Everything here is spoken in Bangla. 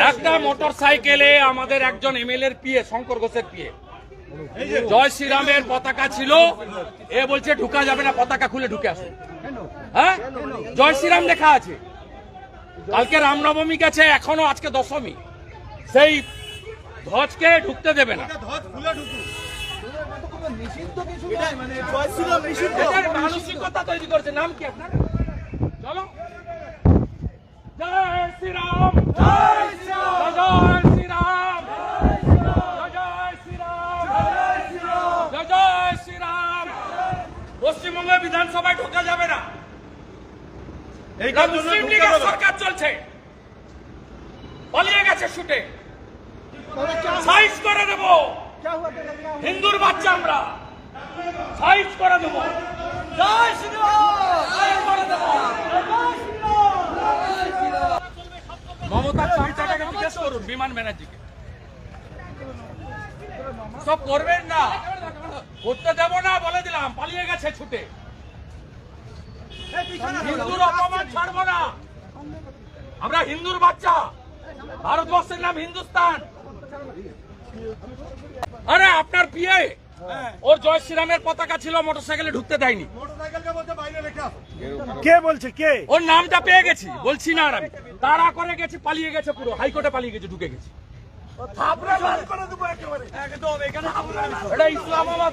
একটা মোটর সাইকেলে আমাদের একজন এমএলএর পিএ শঙ্কর ঘোষের পিএ। জয় শ্রীরামের পতাকা ছিল। এ বলছে ঢুকা যাবে না পতাকা খুলে ঢুকে আসুন হ্যাঁ? জয় শ্রীরাম লেখা আছে। কালকে রামনবমী গেছে এখনও আজকে দশমী। সেই ধ্বজকে ঢুকতে দেবে না। এটার মানসিকতা তৈরি করেছে। নাম কি আপনার চলো জয় শ্রীরাম জয় শ্রীরাম জয় শ্রীরাম জয় শ্রীরাম জয় জয় শ্রীরাম পশ্চিমবঙ্গ বিধানসভায় ঢোকা যাবে না। মুসলিম লীগের সরকার চলছে। পালিয়ে গেছে শুটে। সাইজ করে দেব। হিন্দুর বাচ্চা আমরা। সাইজ করে দেব। জয় শ্রীরাম। সাইজ করে দেব। মমতা চামচাটাকে জিজ্ঞেস করুন বিমান ব্যানার্জিকে সব করবেন না? করতে দেব না বলে দিলাম পালিয়ে গেছে ছুটে। হিন্দুর অপমান ছাড়বো না। আমরা হিন্দুর বাচ্চা। ভারতবর্ষের নাম হিন্দুস্তান। আরে আপনার পিয়ে ওর জয় শ্রীরামের পতাকা ছিল মোটরসাইকেলে ঢুকতে দেয়নি। কে বলছে? কে? ওর নামটা পেয়ে গেছি বলছি না আর আমি। তাড়া করে গেছি পালিয়ে গেছে পুরো। হাইকোর্টে পালিয়ে গেছে ঢুকে গেছে। এটা ইসলামাবাদ